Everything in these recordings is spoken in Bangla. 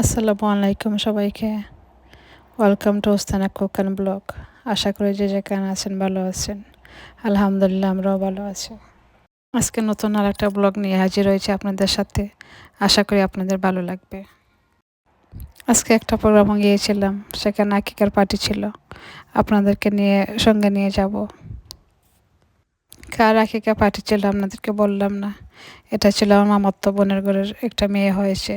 আসসালামু আলাইকুম সবাইকে। ওয়েলকাম টু ওস্তানা কুক অ্যান্ড ব্লগ আশা করি যে যেখানে আছেন ভালো আছেন। আলহামদুলিল্লাহ, আমরাও ভালো আছি। আজকে নতুন আর একটা ব্লগ নিয়ে হাজির হয়েছে আপনাদের সাথে। আশা করি আপনাদের ভালো লাগবে। আজকে একটা প্রোগ্রামে গিয়েছিলাম, সেখানে আকিকার পার্টি ছিল। আপনাদেরকে নিয়ে, সঙ্গে নিয়ে যাব। কার আকিকা পার্টি ছিল আপনাদেরকে বললাম না। এটা ছিল আমার মামাত্ম বোনের ঘরের একটা মেয়ে হয়েছে।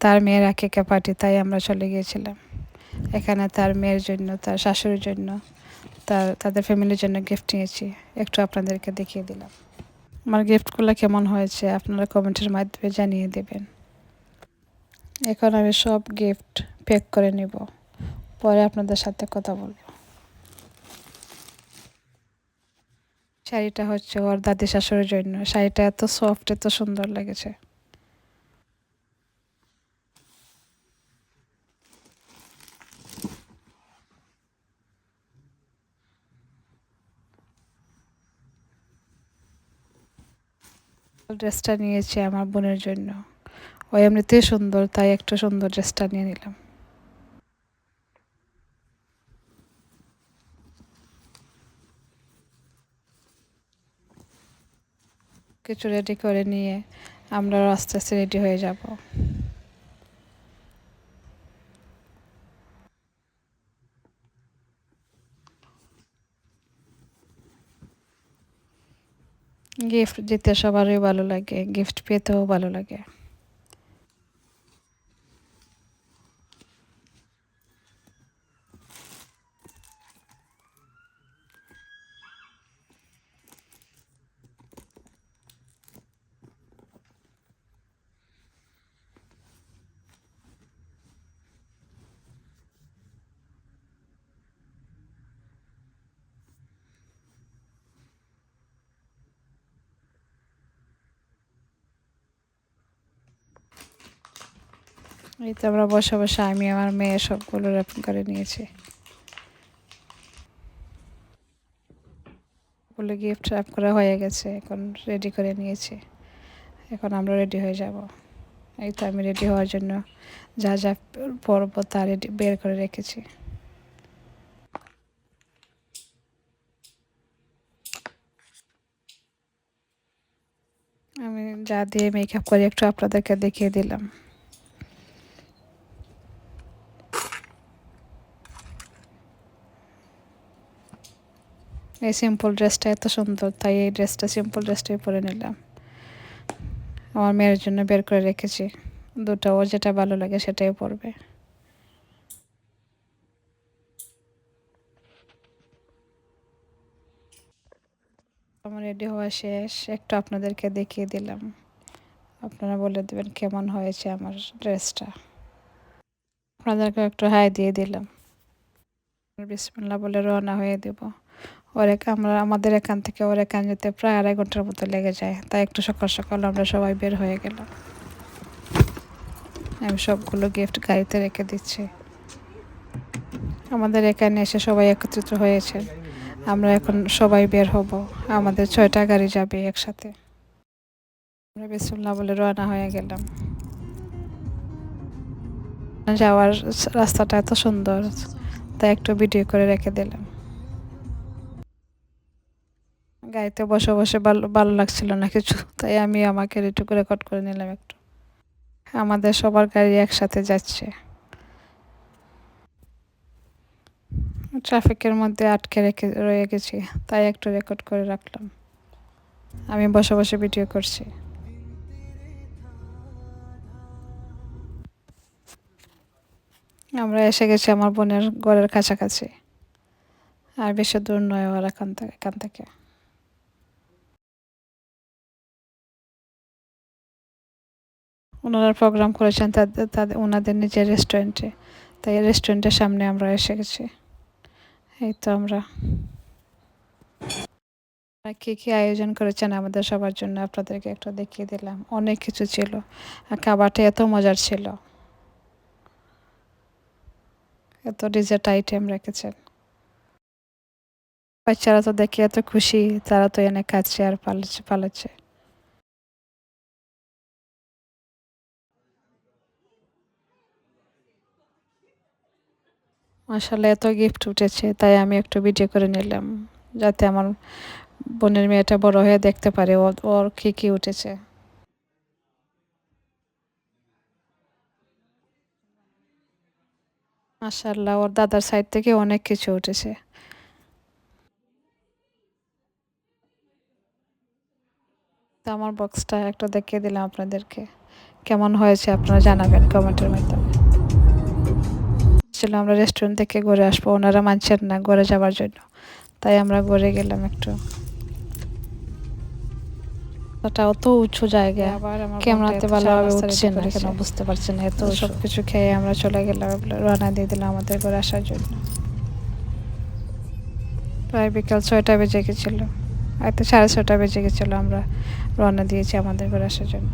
তার মেয়ের আকিকা পার্টি তাই আমরা চলে গিয়েছিলাম। এখানে তার মেয়ের জন্য, তার শাশুড়ির জন্য, তার, তাদের ফ্যামিলির জন্য গিফট নিয়েছি। একটু আপনাদেরকে দেখিয়ে দিলাম। আমার গিফটগুলো কেমন হয়েছে আপনারা কমেন্টের মাধ্যমে জানিয়ে দেবেন। এখন আমি সব গিফট প্যাক করে নিব। পরে আপনাদের সাথে কথা বলব। শাড়িটা হচ্ছে ওর দাদি শাশুড়ির জন্য। শাড়িটা এত সফট এত সুন্দর লেগেছে। ড্রেসটা নিয়েছি আমার বোনের জন্য। ও এমনিতেই সুন্দর, তাই একটা সুন্দর ড্রেসটা নিয়ে নিলাম। কিছু রেডি করে নিয়ে আমরা আস্তে আস্তে রেডি হয়ে যাব। গিফট দিতে সবারই ভালো লাগে গিফট পেতেও ভালো লাগে। এই তো আমরা বসে বসে আমি, আমার মেয়ে সবগুলো র্যাপিং করে নিয়েছি। বলে গিফট র্যাপ করা হয়ে গেছে, এখন রেডি করে নিয়েছি। এখন আমরা রেডি হয়ে যাব। এই তো আমি রেডি হওয়ার জন্য যা যা পরব তা রেডি বের করে রেখেছি। আমি যা দিয়ে মেকআপ করে একটু আপনাদেরকে দেখিয়ে দিলাম। এই সিম্পল ড্রেসটা এত সুন্দর, তাই এই ড্রেসটা সিম্পল ড্রেসটাই পরে নিলাম। আমার মেয়ের জন্য বের করে রেখেছি। দুটো, ওর যেটা ভালো লাগে সেটাই পরবে। আমার রেডি হওয়া শেষ, একটু আপনাদেরকে দেখিয়ে দিলাম। আপনারা বলে দেবেন কেমন হয়েছে আমার ড্রেসটা আপনাদেরকে একটু হাই দিয়ে দিলাম। বিসমিল্লা বলে রওনা হয়ে দেব। ওর আমরা, আমাদের এখান থেকে ওর এখান যেতে প্রায় আড়াই ঘণ্টার মতো লেগে যায়। তাই একটু সকাল সকাল আমরা সবাই বের হয়ে গেলাম। আমি সবগুলো গিফট গাড়িতে রেখে দিচ্ছি। আমাদের এখানে এসে সবাই একত্রিত হয়েছে। আমরা এখন সবাই বের হব। আমাদের ছয়টা গাড়ি যাবে একসাথে। আমরা বিসমুল্লাহ বলে রওনা হয়ে গেলাম। যাওয়ার রাস্তাটা এত সুন্দর, তাই একটু ভিডিও করে রেখে দিলাম। গাড়িতে বসে বসে ভালো ভালো লাগছিল না কিছু, তাই আমি আমাকে একটু রেকর্ড করে নিলাম একটু। আমাদের সবার গাড়ি একসাথে যাচ্ছে। ট্রাফিকের মধ্যে আটকে রেখে, রয়ে গেছি, তাই একটু রেকর্ড করে রাখলাম। আমি বসে বসে ভিডিও করছি। আমরা এসে গেছি আমার বোনের ঘরের কাছাকাছি। আর বেশি দূর নয় ওর এখান থেকে এখান থেকে। ওনারা প্রোগ্রাম করেছেন তাদের তাদের ওনাদের নিজের রেস্টুরেন্টে তাই রেস্টুরেন্টের সামনে আমরা এসে গেছি। এই তো আমরা। কী কী আয়োজন করেছেন আমাদের সবার জন্য আপনাদেরকে একটু দেখিয়ে দিলাম। অনেক কিছু ছিল। আর খাবারটা এত মজার ছিল। এত ডিজার্ট আইটেম রেখেছেন। বাচ্চারা তো দেখে এত খুশি, তারা তো এনে খাচ্ছে আর পালাচ্ছে পালাচ্ছে। মাসাল্লাহ এত গিফট উঠেছে, তাই আমি একটু ভিডিও করে নিলাম, যাতে আমার বোনের মেয়েটা বড় হয়ে দেখতে পারে ওর কী কী উঠেছে। মাসাল্লাহ ওর দাদার সাইড থেকে অনেক কিছু উঠেছে। তো আমার বক্সটা একটা দেখিয়ে দিলাম আপনাদেরকে, কেমন হয়েছে আপনারা জানাবেন কমেন্টের মাধ্যমে। ছিল আমরা রেস্টুরেন্ট থেকে ঘুরে আসব ওনারা মানছেন না ঘরে যাওয়ার জন্য। তাই আমরা ঘুরে গেলাম একটু। ওটা অত উঁচু জায়গা ক্যামেরাতে ভালোভাবে উঠছে না কেন বুঝতে পারছি না এত সব কিছু খেয়ে আমরা চলে গেলাম রান্না দিয়ে দিলাম আমাদের ঘরে আসার জন্য। প্রায় বিকাল ছয়টা বেজে গেছিল হয়তো সাড়ে ছটা বেজে গেছিল আমরা রওনা দিয়েছি আমাদের ঘরে আসার জন্য।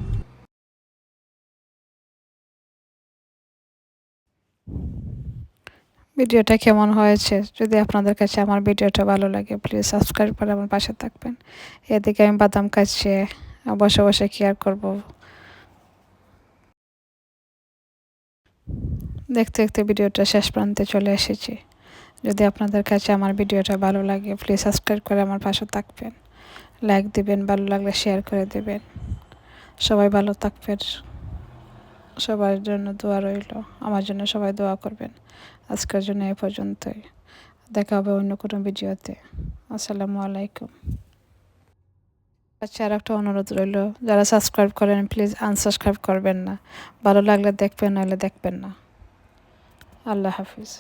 ভিডিওটা কেমন হয়েছে? যদি আপনাদের কাছে আমার ভিডিওটা ভালো লাগে প্লিজ সাবস্ক্রাইব করে আমার পাশে থাকবেন। এদিকে আমি বাদাম খাচ্ছি বসে বসে কেয়ার করব। দেখতে দেখতে ভিডিওটা শেষ প্রান্তে চলে এসেছি। যদি আপনাদের কাছে আমার ভিডিওটা ভালো লাগে প্লিজ সাবস্ক্রাইব করে আমার পাশে থাকবেন। লাইক দিবেন, ভালো লাগলে শেয়ার করে দেবেন। সবাই ভালো থাকবেন। সবার জন্য দোয়া রইল। আমার জন্য সবাই দোয়া করবেন। আজকের জন্য এ পর্যন্তই। দেখা হবে অন্য কোনো ভিডিওতে। আসসালামু আলাইকুম। আচ্ছা আর একটা অনুরোধ রইল। যারা সাবস্ক্রাইব করেন প্লিজ আনসাবস্ক্রাইব করবেন না। ভালো লাগলে দেখবেন, নাহলে দেখবেন না। আল্লাহ হাফিজ।